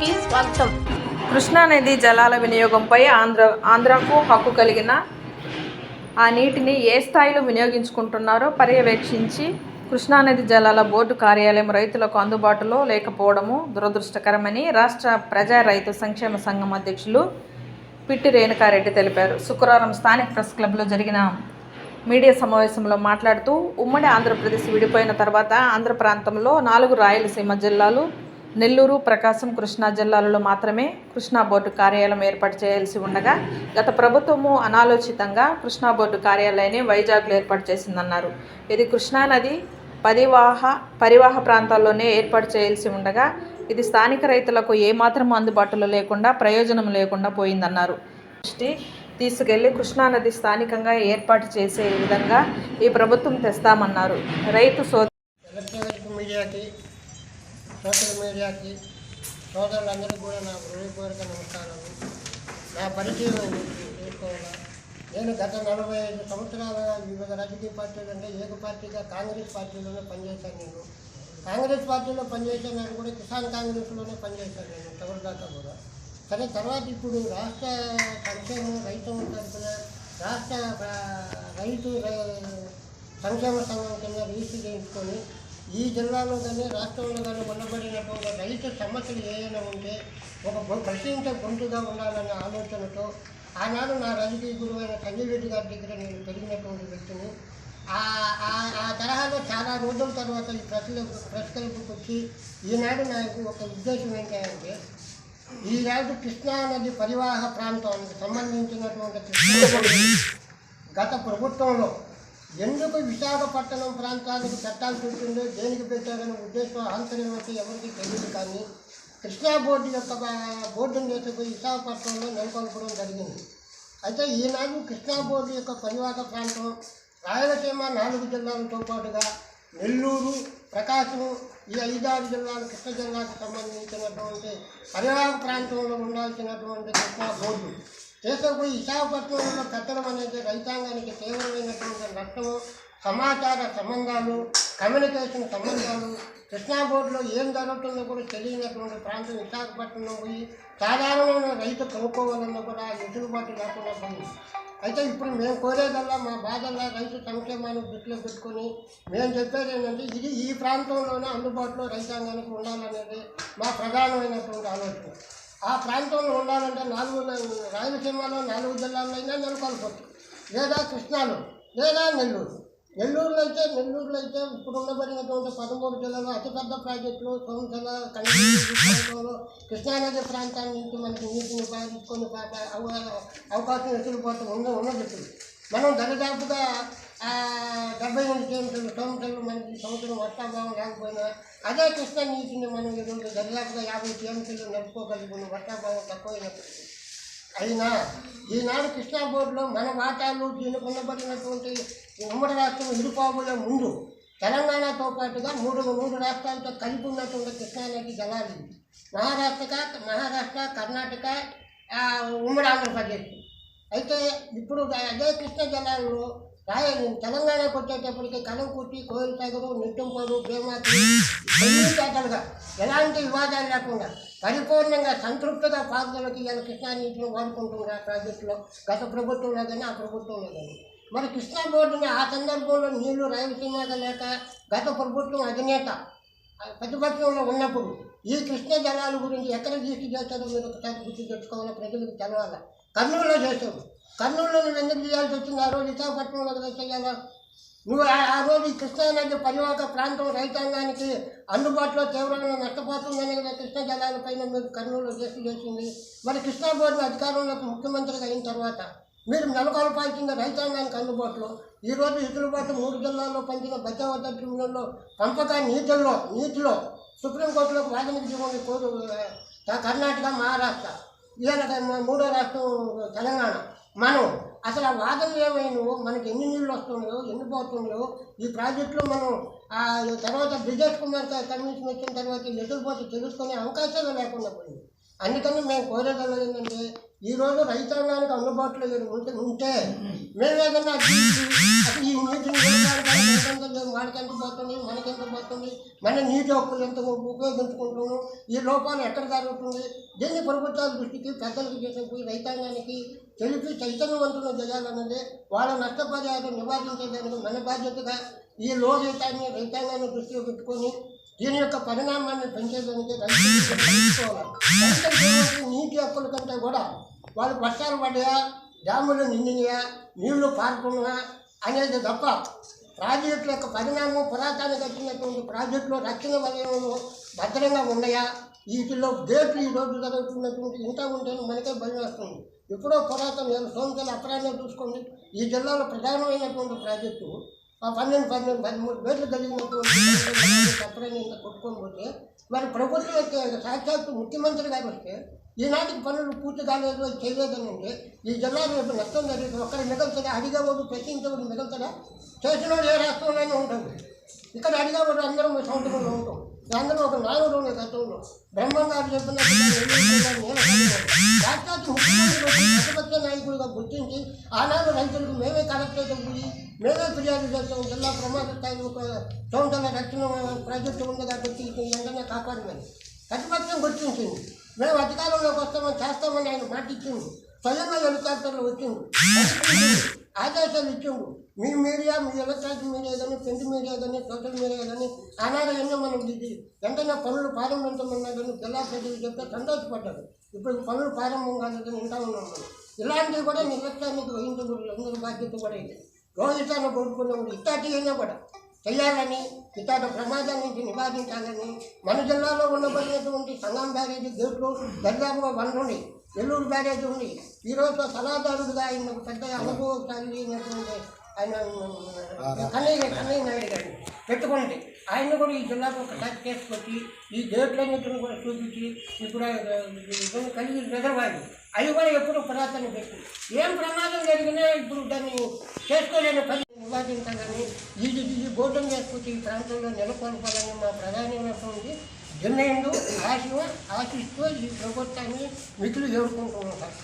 కి స్వాగతం. కృష్ణానది జలాల వినియోగంపై ఆంధ్ర ఆంధ్రకు హక్కు కలిగిన ఆ నీటిని ఏ స్థాయిలో వినియోగించుకుంటున్నారో పర్యవేక్షించి కృష్ణానది జలాల బోర్డు కార్యాలయం రైతులకు అందుబాటులో లేకపోవడము దురదృష్టకరమని రాష్ట్ర ప్రజా రైతు సంక్షేమ సంఘం అధ్యక్షులు పిట్టి రేణుకారెడ్డి తెలిపారు. శుక్రవారం స్థానిక ప్రెస్ క్లబ్లో జరిగిన మీడియా సమావేశంలో మాట్లాడుతూ ఉమ్మడి ఆంధ్రప్రదేశ్ విడిపోయిన తర్వాత ఆంధ్ర ప్రాంతంలో నాలుగు రాయలసీమ జిల్లాలు నెల్లూరు ప్రకాశం కృష్ణా జిల్లాలలో మాత్రమే కృష్ణా బోర్డు కార్యాలయం ఏర్పాటు చేయాల్సి ఉండగా గత ప్రభుత్వము అనాలోచితంగా కృష్ణా బోర్డు కార్యాలయాన్ని వైజాగ్లో ఏర్పాటు చేసిందన్నారు. ఇది కృష్ణానది పరివాహ పరివాహ ప్రాంతాల్లోనే ఏర్పాటు చేయాల్సి ఉండగా ఇది స్థానిక రైతులకు ఏమాత్రం అందుబాటులో లేకుండా ప్రయోజనం లేకుండా పోయిందన్నారు. దృష్టి తీసుకెళ్ళి కృష్ణానది స్థానికంగా ఏర్పాటు చేసే విధంగా ఈ ప్రభుత్వం తెస్తామన్నారు. రైతు సోదరు మీడియాకి సోషల్ మీడియాకి సోదరులందరికీ కూడా నా హృదయపూర్వక నమస్కారాలు. నా పరిచయం చేసుకోవాలా నేను గత నలభై ఐదు సంవత్సరాలుగా వివిధ రాజకీయ పార్టీలు అంటే ఏక పార్టీగా కాంగ్రెస్ పార్టీలోనే పనిచేశాను నేను. కాంగ్రెస్ పార్టీలో పనిచేశాను కూడా కిసాన్ కాంగ్రెస్లోనే పనిచేశాను నేను చివరి దాకా కూడా. సరే తర్వాత ఇప్పుడు రాష్ట్ర సంక్షేమం రైతు తరఫున రాష్ట్ర రైతు రై- సంక్షేమ సంఘం కింద రిజిస్టర్ చేయించుకొని ఈ జిల్లాలో కానీ రాష్ట్రంలో కానీ ఉండబడినటువంటి రైతు సమస్యలు ఏమైనా ఉంటే ఒక గొ- ప్రశ్నించే గొంతుగా ఉండాలనే ఆలోచనతో ఆనాడు నా రాజకీయ గురువైన అయిన గారి దగ్గర నేను పెరిగినటువంటి వ్యక్తిని ఆ తరహాలో చాలా రోజుల తర్వాత ఈ ప్రశ్న ప్రెస్ క్లబ్కి వచ్చి ఈనాడు నాకు ఒక ఉద్దేశం ఏంటంటే ఈనాడు కృష్ణా నది పరివాహ ప్రాంతానికి సంబంధించినటువంటి గత ప్రభుత్వంలో ఎందుకు విశాఖపట్నం ప్రాంతానికి చట్టాలు పెట్టిందో దేనికి పెట్టారనే ఉద్దేశం ఆంతర్యం అయితే ఎవరికి తెలియదు. కానీ కృష్ణా బోర్డు యొక్క బోర్డును తీసుకుపోయి విశాఖపట్నంలో నెలకొల్పడం జరిగింది. అయితే ఈనాడు కృష్ణా బోర్డు యొక్క పరివాహక ప్రాంతం రాయలసీమ నాలుగు జిల్లాలతో పాటుగా నెల్లూరు ప్రకాశం ఈ ఐదారు జిల్లాలు కృష్ణ జిల్లాకు సంబంధించినటువంటి పరివాహక ప్రాంతంలో ఉండాల్సినటువంటి కృష్ణా బోర్డు. తీసుకుపోయి విశాఖపట్నంలో కట్టడం అనేది రైతాంగానికి తీవ్రమైనటువంటి నష్టము సమాచార సంబంధాలు కమ్యూనికేషన్ సంబంధాలు కృష్ణా బోర్డులో ఏం జరుగుతుందో కూడా తెలియనటువంటి ప్రాంతం విశాఖపట్నం పోయి సాధారణమైన రైతు కొనుక్కోవాలన్నా కూడా ఎదురుబాటు లేకుండా పోయింది. అయితే ఇప్పుడు మేము కోరేదల్లా మా బాధల్లా రైతు సంక్షేమాన్ని దృష్టిలో పెట్టుకొని మేము చెప్పేది ఏంటంటే ఇది ఈ ప్రాంతంలోనే అందుబాటులో రైతాంగానికి ఉండాలనేది మా ప్రధానమైనటువంటి ఆలోచన. ఆ ప్రాంతంలో ఉండాలంటే నాలుగు రాయలసీమలో నాలుగు జిల్లాల్లో అయినా నెలకొల్పొచ్చు. లేదా కృష్ణాలో లేదా నెల్లూరు. నెల్లూరులో అయితే నెల్లూరులో అయితే ఇప్పుడు ఉండబడినటువంటి పదమూడు జిల్లాలో అతిపెద్ద ప్రాజెక్టులు సోమశల కన్నూరు కృష్ణానది ప్రాంతాల నుంచి మనకి నీటిని పాటించుకొని పాట అవకాశం అవకాశం ఎదురుపోవటం ఉన్న ఉన్నది మనం దరిదాపుగా డెబ్బై ఎనిమిది కిలోమీటర్లు సోమశలు మనకి సముద్రం సంవత్సరం వర్షాభావం లేకపోయినా అదే కృష్ణా నీటిని మనం ఈరోజు దరిదాపుగా యాభై కిలోమీటర్లు నడుపుకోగలుగుతున్నాం వర్షాభావం తక్కువైనప్పుడు అయినా ఈనాడు కృష్ణా బోర్డులో మన వాటాలు దీనికి ఉండబడినటువంటి ఉమ్మడి రాష్ట్రం విడిపోబోయే ముందు తెలంగాణతో పాటుగా మూడు మూడు రాష్ట్రాలతో కలిపి ఉన్నటువంటి కృష్ణానది జలాలు ఇవి. మహారాష్ట్ర మహారాష్ట్ర కర్ణాటక ఉమ్మడి ఆంధ్రప్రదేశ్ అయితే ఇప్పుడు అదే కృష్ణ జలాల్లో రాయలు తెలంగాణకు వచ్చేటప్పటికి కలంకుర్తి కోయిల్ సాగరు నిట్టంపాడు భీమాకి తెలివితేటలుగా ఎలాంటి వివాదాలు లేకుండా పరిపూర్ణంగా సంతృప్తిగా పాత్రలకి ఇలా కృష్ణా నీటిని వాడుకుంటున్నారు ఆ ప్రాజెక్టులో గత ప్రభుత్వంలో కానీ ఆ ప్రభుత్వంలో కానీ మరి కృష్ణా బోర్డుని ఆ సందర్భంలో నీళ్ళు రాయలసీమగా లేక గత ప్రభుత్వం అధినేత ప్రతిపక్షంలో ఉన్నప్పుడు ఈ కృష్ణ జలాల గురించి ఎక్కడ దృష్టి చేస్తారో మీరు ఒకసారి గుర్తు తెచ్చుకోవాలి ప్రజలకు తెలవాలి? కర్నూలులో చేశారు. కర్నూలులో నువ్వు ఎందుకు చేయాల్సి వచ్చింది? ఆ రోజు విశాఖపట్నంలో కదా చేయాలా నువ్వు ఆ రోజు కృష్ణానది పరివాహక ప్రాంతం రైతాంగానికి అందుబాటులో తీవ్రంగా నష్టపోతుందని కదా కృష్ణా జలాలపైన మీరు కర్నూలు చేసి చేసింది మరి కృష్ణా బోర్డు అధికారంలోకి ముఖ్యమంత్రిగా అయిన తర్వాత మీరు నెలకొల్పాల్సిన రైతాంగానికి అందుబాటులో ఈరోజు ఇతరుబాటు మూడు జిల్లాల్లో పంచిన బచావత ట్రిబ్యునల్లో పంపక నీటిల్లో నీటిలో సుప్రీంకోర్టులోకి వాదనకు దిగుంది కోరు కర్ణాటక మహారాష్ట్ర ఈయన మూడో రాష్ట్రం తెలంగాణ. మనం అసలు ఆ వాదనలు ఏమైనా మనకి ఎన్ని నీళ్ళు వస్తున్నాయో ఎన్ని పోతున్నాయో ఈ ప్రాజెక్టులో మనం తర్వాత బ్రిజేష్ కుమార్ కమిషన్ వచ్చిన తర్వాత ఎదురుపోతే తెలుసుకునే అవకాశాలు లేకుండా పోయింది. అందుకని మేము కోరేదల్లా ఏంటంటే ఈరోజు రైతాంగానికి అందుబాటులో ఉంటే ఉంటే మేము ఏదన్నా అసలు ఈ నీటిని నిలబడడానికి వాడికెంత పోతుంది మనకెంత పోతుంది మన నీటి హక్కులు ఎంత ఉపయోగించుకుంటున్నాం ఈ లోపాలు ఎక్కడ జరుగుతుంది దీన్ని ప్రభుత్వాల దృష్టికి పెద్దలకు చేసేపోయి రైతాంగానికి తెలిపి చైతన్యవంతులు చేయాలన్నది వాళ్ళ నష్టపరిహారం నివారించేదానికి మన బాధ్యతగా ఈ లో రైతాన్ని రైతాంగాన్ని దృష్టిలో పెట్టుకొని దీని యొక్క పరిణామాన్ని పెంచేదానికి రైతులు తీసుకోవాలి కంటే కూడా వాళ్ళకి వర్షాలు పడ్డాయా డ్యాములు నిండినయా నీళ్ళు పారుతున్నాయా అనేది తప్ప ప్రాజెక్టుల యొక్క పరిణామం పురాతన కట్టినటువంటి ప్రాజెక్టులు రక్షణ వలయంలో భద్రంగా ఉన్నాయా? వీటిలో గేట్లు ఈ రోజు జరుగుతున్నటువంటి ఇంత ఉంటేనే మనకే భయం వస్తుంది. ఎప్పుడో పురాతన ఏడు సంవత్సరాలు అపరాధం చూసుకోండి. ఈ జిల్లాలో ప్రధానమైనటువంటి ప్రాజెక్టు ఆ పన్నెండు పన్నెండు పదమూడు వేలు కలిగినటువంటి అప్పుడైనా ఇంత కొట్టుకొని పోతే మరి ప్రభుత్వం యొక్క సాక్షాత్తు ముఖ్యమంత్రి గారు వస్తే ఈనాటికి పనులు పూర్తి కాలేదు అది చేయలేదని అంటే ఈ జిల్లా రేపు నష్టం జరిగింది ఒక్కరు మిగల్చడా అడిగేవాడు ప్రశ్నించేవాడు మిగల్చడా చేసినోడు ఏ రాష్ట్రంలోనే ఉంటుంది ఇక్కడ అడిగేవాడు అందరం ఒక సంవత్సరంలో ఉంటాం. అందరూ ఒక నాలుగు రోజుల గతంలో బ్రహ్మం గారు చెప్పినట్టు సాక్షాత్తు ముఖ్యమంత్రి ప్రతిపక్ష నాయకులుగా గుర్తించి ఆనాడు రైతులకు మేమే కలెక్టర్ పోయి మేమే ఫిర్యాదు చేస్తాం. జిల్లా ప్రమాద స్థాయి ఒక సంవత్సరాల రక్షణ ప్రాజెక్టు ఉంది కాబట్టి వెంటనే కాపాడమని ప్రతిపక్షం గుర్తించింది. మేము అధికారంలోకి వస్తామని చేస్తామని ఆయన మాట ఇచ్చింది స్వయంగా హెలికాప్టర్లు వచ్చింది ఆదేశాలు ఇచ్చిండు. మీ మీడియా మీ ఎలక్ట్రానిక్ మీడియా కానీ ప్రింట్ మీడియా కానీ సోషల్ మీడియా కానీ అనారోగ్యంగా మనం ఇది వెంటనే పనులు ప్రారంభించమన్నా కానీ జిల్లా ప్రజలు చెప్తే సంతోషపడ్డారు. ఇప్పుడు పనులు ప్రారంభం కాలేదని వింటా ఉన్నాం మనం. ఇలాంటివి కూడా నిర్లక్ష్యానికి వహించకూడదు అందరి బాధ్యత కూడా ఇది రోహితాన్ని కోరుకున్నప్పుడు ఇట్లాంటివి అయినా కూడా చేయాలని ఇతర ప్రమాదం నుంచి నివారించాలని మన జిల్లాలో ఉండబడినటువంటి సంగం బ్యారేజీ గేట్లు దర్యాపుగా వన్ ఉంది నెల్లూరు బ్యారేజ్ ఉంది. ఈరోజు సలహాదారుడుగా ఆయన ఒక పెద్ద అనుభవశాలి ఆయన కన్నయ్య కన్నయ్య నాయుడు గారిని పెట్టుకుంటే ఆయన కూడా ఈ జిల్లాకు ఒకసారి చేసుకొచ్చి ఈ గేట్లన్నింటిని కూడా చూపించి ఇప్పుడు ఇవన్నీ కలిగి రిజర్వాయర్. అవి కూడా ఎప్పుడు పురాతన పెట్టి ఏం ప్రమాదం జరిగినా ఇప్పుడు దాన్ని చేసుకోలేని ఈ ఈ చేసుకొచ్చి ఈ ప్రాంతంలో నెలకొల్పాలని మా ప్రధానమైనటువంటి నిర్ణయంలో ఆశ ఆశిస్తూ ఈ ప్రభుత్వాన్ని మిగులు ఎదుర్కొంటూ ఉంటారు.